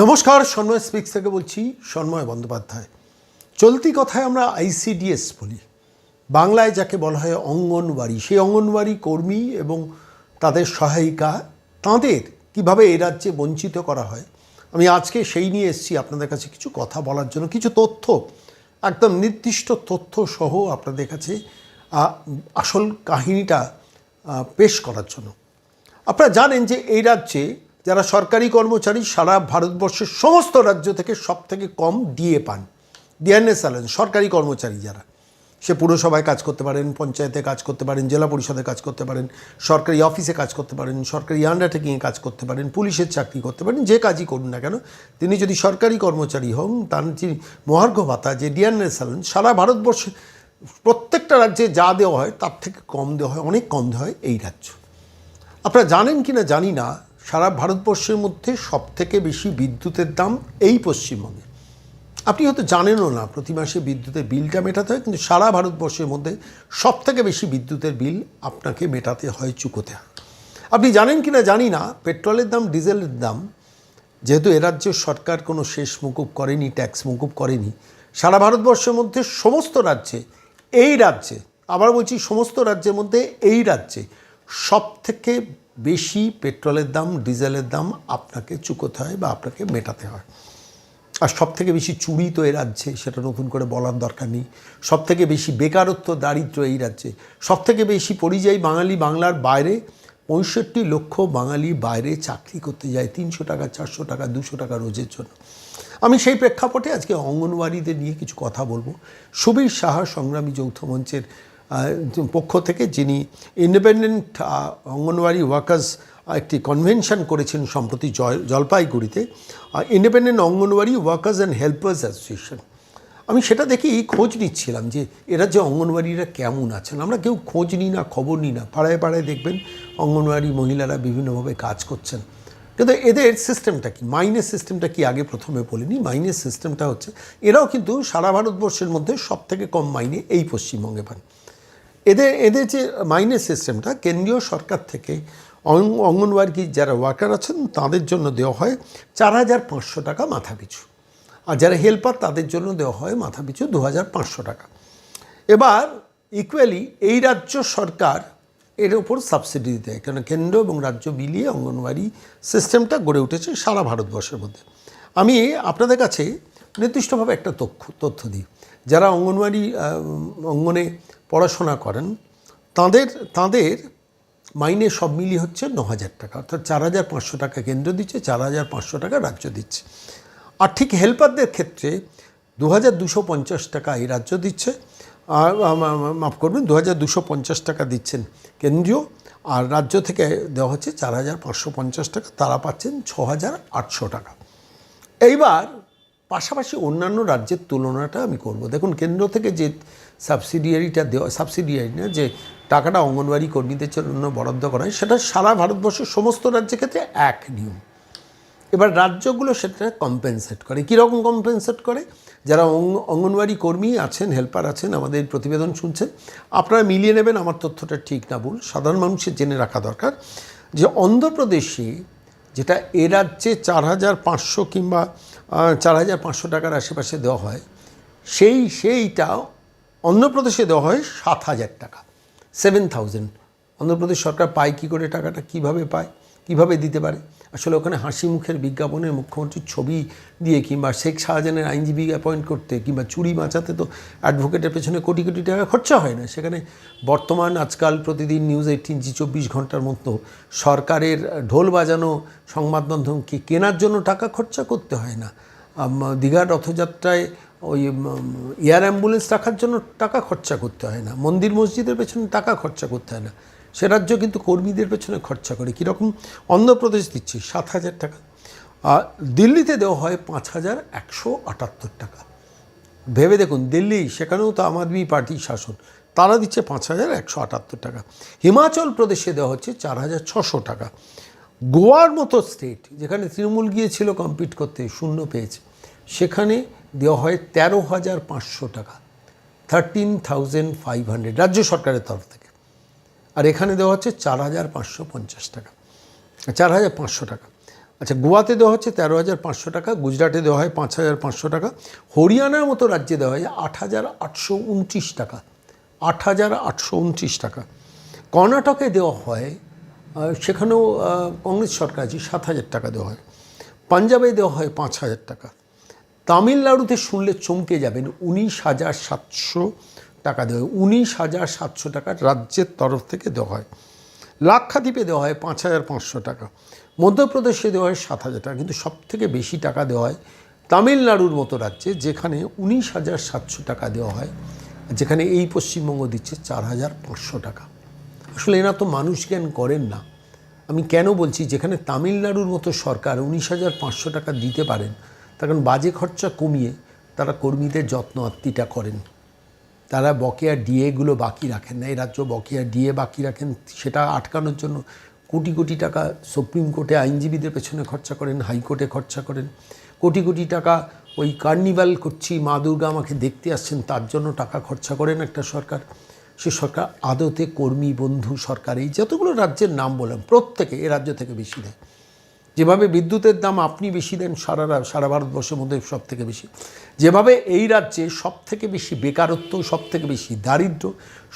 নমস্কার, সন্ময় স্পিক্স থেকে বলছি সন্ময় বন্দ্যোপাধ্যায়। চলতি কথায় আমরা আইসিডিএস বলি। বাংলায় যাকে বলা হয় অঙ্গনওয়াড়ি, সেই অঙ্গনওয়াড়ি কর্মী এবং তাদের সহায়িকা, তাঁদের কীভাবে এ রাজ্যে বঞ্চিত করা হয়? আমি আজকে সেই নিয়ে এসেছি আপনাদের কাছে কিছু কথা বলার জন্য, কিছু তথ্য, একদম নির্দিষ্ট তথ্য সহ আপনাদের কাছে আসল কাহিনীটা পেশ করার জন্য। আপনারা জানেন যে এই রাজ্যে যারা সরকারি কর্মচারী সারা ভারতবর্ষের সমস্ত রাজ্য থেকে সব থেকে কম ডিএ পান। ডিএনএস স্যালেন্স সরকারি কর্মচারী যারা। সে পুরসভায় কাজ করতে পারেন, পঞ্চায়েতে কাজ করতে পারেন, জেলা পরিষদে কাজ করতে পারেন, সরকারি অফিসে কাজ করতে পারেন, সরকারি আন্ডারটেকিংয়ে কাজ করতে পারেন, পুলিশের চাকরি করতে পারেন, যে কাজই করুন না কেন, তিনি যদি সরকারি কর্মচারী হন, তার যে মহার্ঘ ভাতা, যে ডিএনএস স্যালেন্স সারা ভারতবর্ষে প্রত্যেকটা রাজ্যে যা দেওয়া হয়, তার থেকে কম দেওয়া হয়, অনেক কম দেওয়া হয় এই রাজ্য। আপনারা জানেন কি না জানি না সারা ভারতবর্ষের মধ্যে সব থেকে বেশি বিদ্যুতের দাম এই পশ্চিমবঙ্গে। আপনি হয়তো জানেনও না, প্রতি মাসে বিদ্যুতের বিলটা মেটাতে হয়, কিন্তু সারা ভারতবর্ষের মধ্যে সব থেকে বেশি বিদ্যুতের বিল আপনাকে মেটাতে হয় চুকোতে। আপনি জানেন কি না জানি না, পেট্রোলের দাম, ডিজেলের দাম, যেহেতু এ রাজ্যের সরকার কোনো শেষ মুকুব করেনি, ট্যাক্স মুকুব করেনি, সারা ভারতবর্ষের মধ্যে সমস্ত রাজ্যে, এই রাজ্যে আবার বলছি সমস্ত রাজ্যের মধ্যে এই রাজ্যে সব থেকে বেশি পেট্রোলের দাম, ডিজেলের দাম আপনাকে চুকোতে হয় বা আপনাকে মেটাতে হয়। আর সব থেকে বেশি চুরি তো এই রাজ্যে, সেটা নতুন করে বলার দরকার নেই। সব থেকে বেশি বেকারত্ব দারিদ্র এই রাজ্যে। সব থেকে বেশি পরিযায়ী বাঙালি বাংলার বাইরে, পঁয়ষট্টি লক্ষ বাঙালি বাইরে চাকরি করতে যায় তিনশো টাকা, চারশো টাকা, দুশো টাকা রোজের জন্য। আমি সেই প্রেক্ষাপটে আজকে অঙ্গনওয়াড়িদের নিয়ে কিছু কথা বলব। সুবীর সাহা সংগ্রামী যৌথ মঞ্চের পক্ষ থেকে যিনি ইন্ডিপেন্ডেন্ট অঙ্গনওয়াড়ি ওয়ার্কার্স একটি কনভেনশন করেছেন সম্প্রতি জলপাইগুড়িতে independent anganwadi workers and helpers association আমি সেটা দেখেই খোঁজ নিচ্ছিলাম যে এরা যে অঙ্গনওয়াড়িরা কেমন আছেন। আমরা কেউ খোঁজ নিই না, খবর নিই না। পাড়ায় পাড়ায় দেখবেন অঙ্গনওয়াড়ি মহিলারা বিভিন্নভাবে কাজ করছেন। কিন্তু এদের সিস্টেমটা কি? মাইনের সিস্টেমটা কি? আগে প্রথমে বলিনি। মাইনের সিস্টেমটা হচ্ছে, এরাও কিন্তু সারা ভারতবর্ষের মধ্যে সব থেকে কম মাইনে এই পশ্চিমবঙ্গে পান। এদের এদের যে মাইনের সিস্টেমটা কেন্দ্রীয় সরকার থেকে অঙ্গ- অঙ্গনওয়াড়ি যারা ওয়ার্কার আছেন তাদের জন্য দেওয়া হয় চার হাজার পাঁচশো টাকা মাথা পিছু। আর যারা হেল্পার তাদের জন্য দেওয়া হয় মাথা পিছু দু হাজার পাঁচশো টাকা। এবার ইকুয়ালি এই রাজ্য সরকার এর ওপর সাবসিডি দেয় কারণ কেন্দ্র এবং রাজ্য মিলিয়ে অঙ্গনওয়াড়ি সিস্টেমটা গড়ে উঠেছে সারা ভারতবর্ষের মধ্যে। আমি আপনাদের কাছে নির্দিষ্টভাবে একটা তথ্য তথ্য দিই। যারা অঙ্গনওয়াড়ি অঙ্গনে পড়াশোনা করেন, তাদের তাদের মাইনে সব মিলিয়ে হচ্ছে ন হাজার টাকা। অর্থাৎ চার হাজার পাঁচশো টাকা কেন্দ্র দিচ্ছে, চার হাজার পাঁচশো টাকা রাজ্য দিচ্ছে। আর ঠিক হেল্পারদের ক্ষেত্রে দু হাজার দুশো পঞ্চাশ টাকা এই রাজ্য দিচ্ছে। আর মাফ করবেন দু হাজার দুশো পঞ্চাশ টাকা দিচ্ছেন কেন্দ্রীয়। আর রাজ্য থেকে দেওয়া হচ্ছে চার হাজার পাঁচশো পঞ্চাশ টাকা, তারা পাচ্ছেন ছ হাজার আটশো টাকা। এইবার পাশাপাশি অন্যান্য রাজ্যের তুলনাটা আমি করব। দেখুন, কেন্দ্র থেকে যে সাবসিডিয়ারিটা দেওয়া সাবসিডিয়ারি না, যে টাকাটা অঙ্গনওয়াড়ি কর্মীদের জন্য বরাদ্দ করা হয়, সেটা সারা ভারতবর্ষের সমস্ত রাজ্যের ক্ষেত্রে এক নিয়ম। এবার রাজ্যগুলো সেটা কম্পেনসেট করে। কীরকম কম্পেনসেট করে? যারা অঙ্গ- অঙ্গনওয়াড়ি কর্মী আছেন হেল্পার আছেন, আমাদের প্রতিবেদন শুনছেন, আপনারা মিলিয়ে নেবেন, আমার তথ্যটা ঠিক না ভুল, সাধারণ মানুষের জেনে রাখা দরকার, যে অন্ধ্রপ্রদেশে যেটা এ রাজ্যে চার হাজার পাঁচশো কিংবা চার হাজার পাঁচশো টাকার আশেপাশে দেওয়া হয়, সেই, সেইটা অন্ধ্রপ্রদেশে দেওয়া হয় সাত হাজার টাকা সেভেন থাউজেন্ড অন্ধ্রপ্রদেশ সরকার পায় কী করে টাকাটা? কীভাবে পায়? কীভাবে দিতে পারে? আসলে ওখানে হাসি মুখের বিজ্ঞাপনে মুখ্যমন্ত্রীর ছবি দিয়ে কিংবা শেখ শাহজাহানের আইনজীবী অ্যাপয়েন্ট করতে কিংবা চুরি বাঁচাতে তো অ্যাডভোকেটের পেছনে কোটি কোটি টাকা খরচা হয় না। সেখানে বর্তমান আজকাল প্রতিদিন নিউজ এইটিন জি চব্বিশ ঘণ্টার মতো সরকারের ঢোল বাজানো সংবাদ মাধ্যমকে কেনার জন্য টাকা খরচা করতে হয় না। দীঘার রথযাত্রায় ওই এয়ার অ্যাম্বুলেন্স রাখার জন্য টাকা খরচা করতে হয় না। মন্দির মসজিদের পেছনে টাকা খরচা করতে হয় না। সে রাজ্য কিন্তু কর্মীদের পেছনে খরচা করে। কীরকম? অন্ধ্রপ্রদেশ দিচ্ছে, সাত হাজার টাকা। আর দিল্লিতে দেওয়া হয় পাঁচ হাজার একশো আটাত্তর টাকা। ভেবে দেখুন, দিল্লি, সেখানেও তো আম আদমি পার্টির শাসন। তারা দিচ্ছে পাঁচ হাজার একশো আটাত্তর টাকা। হিমাচল প্রদেশে দেওয়া হচ্ছে চার হাজার ছশো টাকা। গোয়ার মতো স্টেট, যেখানে তৃণমূল গিয়েছিল কম্পিট করতে, শূন্য পেয়েছে। সেখানে দেওয়া হয় তেরো হাজার পাঁচশো টাকা থার্টিন থাউজেন্ড ফাইভ হান্ড্রেড রাজ্য সরকারের তরফ থেকে। আর এখানে দেওয়া হচ্ছে চার হাজার পাঁচশো পঞ্চাশ টাকা। চার হাজার পাঁচশো টাকা। আচ্ছা গোয়াতে দেওয়া হচ্ছে তেরো হাজার পাঁচশো টাকা, গুজরাটে দেওয়া হয় পাঁচ হাজার পাঁচশো টাকা, হরিয়ানার মতো রাজ্যে দেওয়া হয় আট হাজার আটশো উনত্রিশ টাকা, আট হাজার আটশো উনত্রিশ টাকা। কর্ণাটকে দেওয়া হয় সেখানেও কংগ্রেস সরকার আছে, সাত হাজার টাকা দেওয়া হয়। পাঞ্জাবে দেওয়া হয় পাঁচ হাজার টাকা। তামিলনাড়ুতে শুনলে চমকে যাবেন উনিশ হাজার সাতশো টাকা দেওয়া হয়। উনিশ হাজার সাতশো টাকা রাজ্যের তরফ থেকে দেওয়া হয়। লাক্ষাদ্বীপে দেওয়া হয় পাঁচ হাজার পাঁচশো টাকা। মধ্যপ্রদেশে দেওয়া হয় সাত হাজার টাকা। কিন্তু সব থেকে বেশি টাকা দেওয়া হয় তামিলনাড়ুর মতো রাজ্যে, যেখানে উনিশ হাজার সাতশো টাকা দেওয়া হয়, যেখানে এই পশ্চিমবঙ্গ দিচ্ছে চার হাজার পাঁচশো টাকা। আসলে এরা তো মানুষ জ্ঞান করেন না। আমি কেন বলছি, যেখানে তামিলনাড়ুর মতো সরকার উনিশ হাজার পাঁচশো টাকা দিতে পারেন তার কারণ বাজে খরচা কমিয়ে তারা কর্মীদের যত্ন আত্মীটা করেন। তারা বকেয়া ডিএগুলো বাকি রাখেন না। এই রাজ্য বকেয়া ডিএ বাকি রাখেন, সেটা আটকানোর জন্য কোটি কোটি টাকা সুপ্রিম কোর্টে আইনজীবীদের পেছনে খরচা করেন, হাইকোর্টে খরচা করেন। কোটি কোটি টাকা ওই কার্নিভাল করছি, মা দুর্গা আমাকে দেখতে আসছেন, তার জন্য টাকা খরচা করেন একটা সরকার। সে সরকার আদতে কর্মী, বন্ধু, সরকার, এই যতগুলো রাজ্যের নাম বললাম, প্রত্যেকে এ রাজ্য থেকে বেশি দেয়। যেভাবে বিদ্যুতের দাম আপনি বেশি দেন সারা সারা ভারতবর্ষের মধ্যে সব থেকে বেশি। যেভাবে এই রাজ্যে সব থেকে বেশি বেকারত্ব সব থেকে বেশি দারিদ্র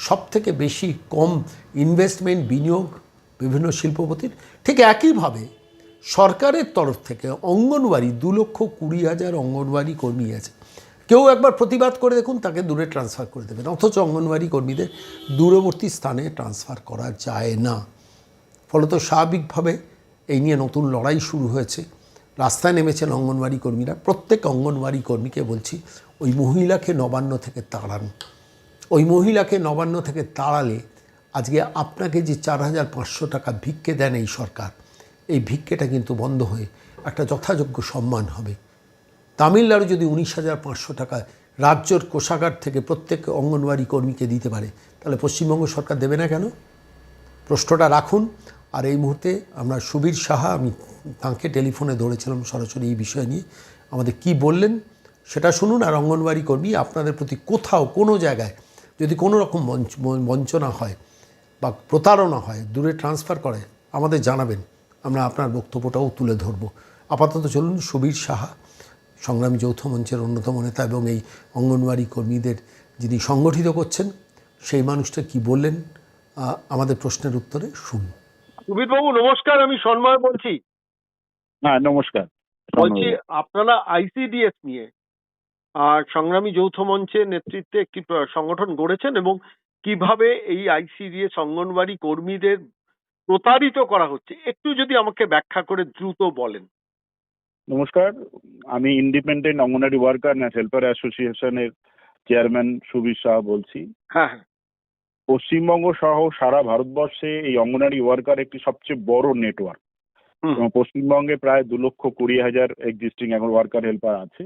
সব থেকে বেশি কম ইনভেস্টমেন্ট বিনিয়োগ বিভিন্ন শিল্পপতির, ঠিক একইভাবে সরকারের তরফ থেকে অঙ্গনওয়াড়ি দু লক্ষ কুড়ি হাজার অঙ্গনওয়াড়ি কর্মী আছে। কেউ একবার প্রতিবাদ করে দেখুন, তাকে দূরে ট্রান্সফার করে দেবেন। অথচ অঙ্গনওয়াড়ি কর্মীদের দূরবর্তী স্থানে ট্রান্সফার করা যায় না। ফলত স্বাভাবিকভাবে এই নিয়ে নতুন লড়াই শুরু হয়েছে। রাস্তায় নেমেছেন অঙ্গনওয়াড়ি কর্মীরা। প্রত্যেক অঙ্গনওয়াড়ি কর্মীকে বলছি, ওই মহিলাকে নবান্ন থেকে তাড়ান। ওই মহিলাকে নবান্ন থেকে তাড়ালে আজকে আপনাকে যে চার হাজার পাঁচশো টাকা ভিক্ষে দেন এই সরকার, এই ভিক্ষেটা কিন্তু বন্ধ হয়ে একটা যথাযোগ্য সম্মান হবে। তামিলনাড়ু যদি উনিশ হাজার পাঁচশো টাকা রাজ্যর কোষাগার থেকে প্রত্যেক অঙ্গনওয়াড়ি কর্মীকে দিতে পারে, তাহলে পশ্চিমবঙ্গ সরকার দেবে না কেন? প্রশ্নটা রাখুন। আর এই মুহূর্তে আমরা সুবীর সাহা, আমি তাঁকে টেলিফোনে ধরেছিলাম সরাসরি এই বিষয় নিয়ে। আমাদের কি বললেন সেটা শুনুন আর অঙ্গনওয়াড়ি কর্মী, আপনাদের প্রতি কোথাও কোনো জায়গায় যদি কোনো রকম বঞ্চ- বঞ্চনা হয় বা প্রতারণা হয়, দূরে ট্রান্সফার করে, আমাদের জানাবেন। আমরা আপনার বক্তব্যটাও তুলে ধরব। আপাতত চলুন, সুবীর সাহা, সংগ্রামী যৌথ মঞ্চের অন্যতম নেতা এবং এই অঙ্গনওয়াড়ি কর্মীদের যিনি সংগঠিত করছেন, সেই মানুষটা কি বললেন? আমাদের প্রশ্নের উত্তরে শুনুন। সুবীরবাবু নমস্কার আমি সন্ময় বলছি। হ্যাঁ নমস্কার। বলছি আপনারা আইসিডিএস নিয়ে আর সংগ্রামী যৌথ মঞ্চের নেতৃত্বে একটি সংগঠন গড়েছেন এবং কীভাবে এই আইসিডিএস অঙ্গনবাড়ি কর্মীদের প্রতারিত করা হচ্ছে? একটু যদি আমাকে ব্যাখ্যা করে দ্রুত বলেন। নমস্কার আমি independent anganwadi worker and helper অ্যাসোসিয়েশনের চেয়ারম্যান সুবীর শাহ বলছি। হ্যাঁ হ্যাঁ। পশ্চিমবঙ্গ সহ সারা ভারতবর্ষে এই অঙ্গনারী ওয়ার্কার একটি সবচেয়ে বড় নেটওয়ার্ক পশ্চিমবঙ্গে প্রায় দু লক্ষ কুড়ি হাজার এক্সিস্টিং এখন ওয়ার্কার হেল্পার আছে।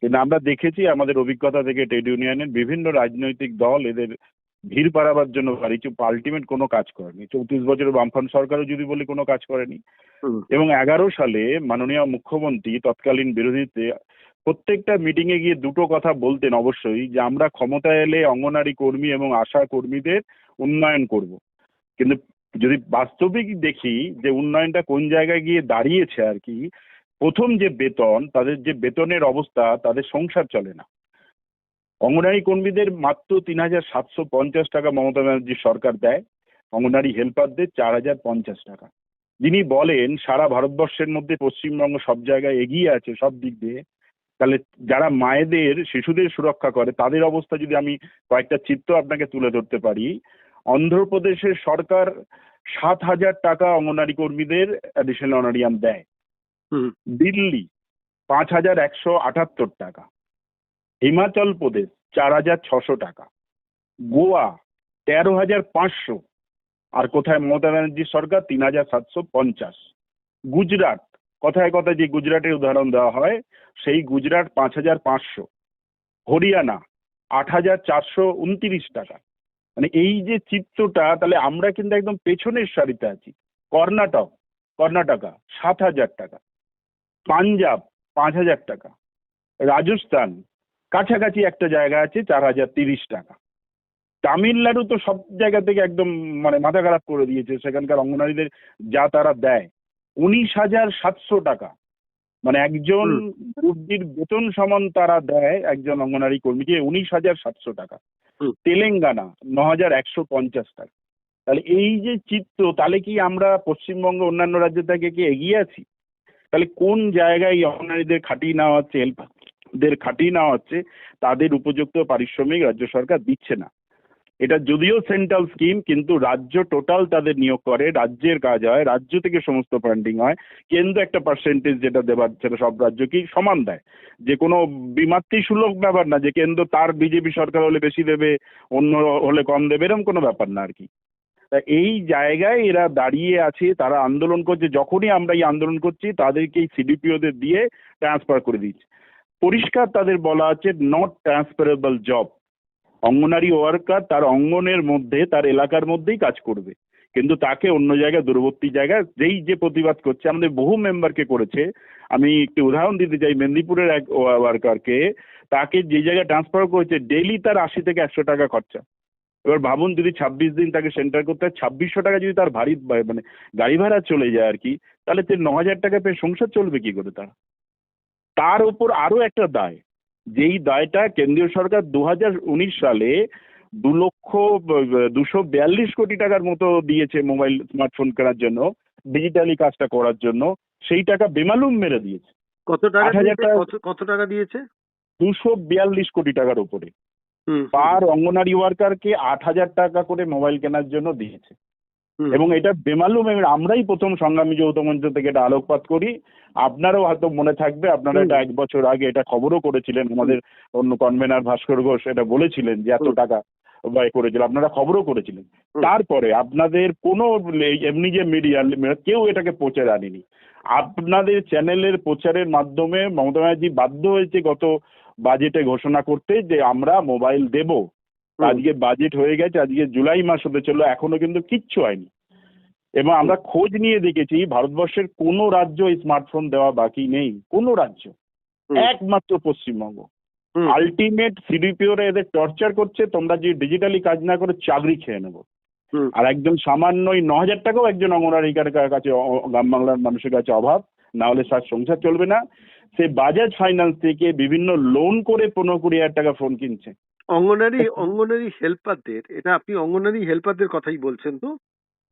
কিন্তু আমরা দেখেছি আমাদের অভিজ্ঞতা থেকে ট্রেড ইউনিয়নের বিভিন্ন রাজনৈতিক দল এদের ভিড় পাড়াবার জন্য বাড়িতে আলটিমেট কোনো কাজ করেনি। চৌত্রিশ বছরের বামফ্রন্ট সরকারও যদি বলি কোনো কাজ করেনি। এবং এগারো সালে মাননীয় মুখ্যমন্ত্রী তৎকালীন বিরোধীতে প্রত্যেকটা মিটিং এ গিয়ে দুটো কথা বলতেন অবশ্যই যে, আমরা ক্ষমতায় এলে অঙ্গনারী কর্মী এবং আশা কর্মীদের উন্নয়ন করব। কিন্তু যদি বাস্তবিক দেখি যে, উন্নয়নটা কোন জায়গায় গিয়ে দাঁড়িয়েছে আর কি, প্রথম যে বেতন, তাদের যে বেতনের অবস্থা, তাদের সংসার চলে না। অঙ্গনারী কর্মীদের মাত্র তিন হাজার সাতশো পঞ্চাশ টাকা মমতা ব্যানার্জির সরকার দেয়, অঙ্গনারী হেল্পারদের চার হাজার পঞ্চাশ টাকা। যিনি বলেন, সারা ভারতবর্ষের মধ্যে পশ্চিমবঙ্গ সব জায়গায় এগিয়ে আছে, সব দিক দিয়ে। তাহলে যারা মায়েদের শিশুদের সুরক্ষা করে তাদের অবস্থা যদি আমি কয়েকটা চিত্র আপনাকে তুলে ধরতে পারি অন্ধ্রপ্রদেশের সরকার সাত হাজার টাকা অঙ্গনারী কর্মীদের অ্যাডিশনাল অনারিয়াম দেয়। দিল্লি পাঁচ হাজার একশো আটাত্তর টাকা। হিমাচল প্রদেশ চার হাজার ছশো টাকা। গোয়া তেরো হাজার পাঁচশো। আর কোথায় মমতা ব্যানার্জির সরকার? তিন হাজার সাতশো পঞ্চাশ। গুজরাট কথায় কথায় যে গুজরাটের উদাহরণ দেওয়া হয়, সেই গুজরাট পাঁচ হাজার পাঁচশো, হরিয়ানা আট হাজার চারশো উনত্রিশ টাকা। মানে এই যে চিত্রটা, তাহলে আমরা কিন্তু একদম পেছনের সারিতে আছি। কর্ণাটক, কর্ণাটকা, সাত হাজার টাকা। পাঞ্জাব, পাঁচ হাজার টাকা। রাজস্থান, কাছাকাছি একটা জায়গা আছে, চার হাজার তিরিশ টাকা। তামিলনাড়ু তো সব জায়গা থেকে একদম মানে মাথা খারাপ করে দিয়েছে। সেখানকার অঙ্গনারীদের যা তারা দেয়। উনিশ হাজার সাতশো টাকা। মানে একজন গ্রুপটির বেতন সমান তারা দেয় একজন অঙ্গনারী কর্মীকে উনিশ হাজার সাতশো টাকা। তেলেঙ্গানা ন হাজার একশো পঞ্চাশ টাকা। তাহলে এই যে চিত্র তাহলে কি আমরা পশ্চিমবঙ্গ অন্যান্য রাজ্য থেকে কি এগিয়ে আছি? তাহলে কোন জায়গায় এই অঙ্গনারীদের খাটিয়ে নেওয়া হচ্ছে হেল্পারদের খাটিয়ে নেওয়া হচ্ছে তাদের উপযুক্ত পারিশ্রমিক রাজ্য সরকার দিচ্ছে না। এটা যদিও সেন্ট্রাল স্কিম, কিন্তু রাজ্য টোটাল তাদের নিয়োগ করে, রাজ্যের কাজ হয়, রাজ্য থেকে সমস্ত ফান্ডিং হয়। কেন্দ্র একটা পার্সেন্টেজ যেটা দেবার, সেটা সব রাজ্যকেই সমান দেয়। যে কোনো বিমাত্রি সুলভ ব্যাপার না, যে কেন্দ্র তার বিজেপি সরকার হলে বেশি দেবে, অন্য হলে কম দেবে, এরকম কোনো ব্যাপার না আর কি। তা এই জায়গায় এরা দাঁড়িয়ে আছে, তারা আন্দোলন করছে, যখনই আমরা এই আন্দোলন করছি, তাদেরকে এই সিডিপিওদের দিয়ে ট্রান্সফার করে দিচ্ছে। পরিষ্কার তাদের বলা আছে not transferable job anganwadi worker তার অঙ্গনের মধ্যে, তার এলাকার মধ্যেই কাজ করবে। কিন্তু তাকে অন্য জায়গায়, দূরবর্তী জায়গায়, যেই যে প্রতিবাদ করছে, আমাদের বহু মেম্বারকে করেছে। আমি একটি উদাহরণ দিতে চাই, মেদিনীপুরের এক ওয়ার্কারকে। তাকে যে জায়গায় ট্রান্সফার করেছে ডেইলি তার আশি থেকে একশো টাকা খরচা। এবার ভাবুন, যদি ছাব্বিশ দিন তাকে সেন্টার করতে হয়, ছাব্বিশশো টাকা যদি তার ভারী মানে গাড়ি ভাড়া চলে যায় আর কি, তাহলে সে ন হাজার টাকা পেয়ে সংসার চলবে কি করে তার? তার উপর আরও একটা দায়। যেই দায়টা কেন্দ্রীয় সরকার দু সালে দু লক্ষ দুশো বিয়াল্লিশ কোটি টাকার মতো দিয়েছে মোবাইল স্মার্টফোন কেনার জন্য ডিজিটালি কাজটা করার জন্য সেই টাকা বেমালুম মেরে দিয়েছে। কত টাকা? কত টাকা দিয়েছে? দুশো বিয়াল্লিশ কোটি টাকার উপরে। পার অঙ্গনারী ওয়ার্কারকে আট হাজার টাকা করে মোবাইল কেনার জন্য দিয়েছে। এবং এটা বেমালুম আমরাই প্রথম সংগ্রামী যৌথ মঞ্চ থেকে এটা আলোকপাত করি। আপনারও হয়তো মনে থাকবে আপনারা এটা এক বছর আগে এটা খবরও করেছিলেন আমাদের অন্য কনভেনার ভাস্কর ঘোষ এটা বলেছিলেন যে এত টাকা ব্যয় করেছিল আপনারা খবরও করেছিলেন। তারপরে আপনাদের কোনো এমনি যে মিডিয়া কেউ এটাকে প্রচার আনেনি। আপনাদের চ্যানেলের প্রচারের মাধ্যমে মমতা ব্যানার্জি বাধ্য হয়েছে গত বাজেটে ঘোষণা করতে যে আমরা মোবাইল দেব। আজকে বাজেট হয়ে গেছে আজকে জুলাই মাস হতে চলল এখনও কিন্তু কিচ্ছু হয়নি। এবং আমরা খোঁজ নিয়ে দেখেছি ভারতবর্ষের কোনো রাজ্য স্মার্টফোন দেওয়া বাকি নেই কোনো রাজ্য। একমাত্র পশ্চিমবঙ্গ। আলটিমেট সিডিপিওরা এদের টর্চার করছে তোমরা যে ডিজিটালি কাজ না করে চাকরি খেয়ে নেব। আর একজন সামান্য ওই ন হাজার টাকাও একজন অঙ্গনারীকার কাছে গ্রাম বাংলার মানুষের কাছে অভাব না হলে তার সংসার চলবে না। সে বাজাজ ফাইন্যান্স থেকে বিভিন্ন লোন করে পনেরো কুড়ি হাজার টাকা ফোন কিনছে। অঙ্গনারী অঙ্গনারী হেল্পারদের এটা আপনি অঙ্গনারী হেল্পারদের কথাই বলছেন তো?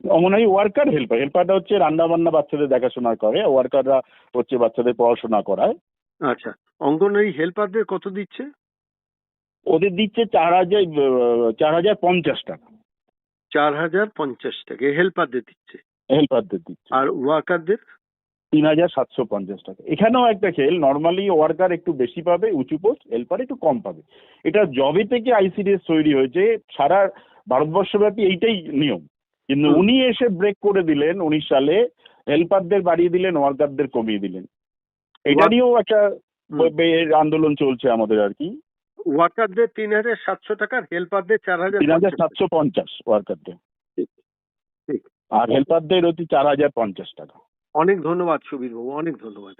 অঙ্গনারী ওয়ার্কার হেল্পার হেল্পারটা হচ্ছে রান্না বান্না বাচ্চাদের দেখাশোনা করে ওয়ার্কাররা হচ্ছে বাচ্চাদের পড়াশোনা করায়। আচ্ছা অঙ্গনারী হেল্পারদের কত দিচ্ছে? ওদের দিচ্ছে চার হাজার চার হাজার পঞ্চাশ টাকা। চার হাজার পঞ্চাশ টাকা হেল্পারদের দিচ্ছে? হেল্পারদের দিচ্ছে। আর ওয়ার্কারদের? তিন হাজার সাতশো পঞ্চাশ টাকা। এখানেও একটা খেল নর্মালি ওয়ার্কার একটু বেশি পাবে উঁচু পোস্ট হেল্পার একটু কম পাবে। এটা জবে থেকে আইসিডিএস তৈরি হয়েছে সারা ভারতবর্ষব্যাপী এইটাই নিয়ম। কিন্তু উনি এসে ব্রেক করে দিলেন উনিশ সালে হেল্পারদের বাড়িয়ে দিলেন ওয়ার্কারদের কমিয়ে দিলেন। এটা নিয়েও একটা আন্দোলন চলছে আমাদের আর কি। ওয়ার্কারদের তিন হাজার সাতশো টাকা হেল্পারদের চার হাজার তিন হাজার সাতশো পঞ্চাশ ওয়ার্কারদের ঠিক, ঠিক। আর হেল্পারদের হচ্ছে চার হাজার পঞ্চাশ টাকা। অনেক ধন্যবাদ সুবীর বাবু অনেক ধন্যবাদ।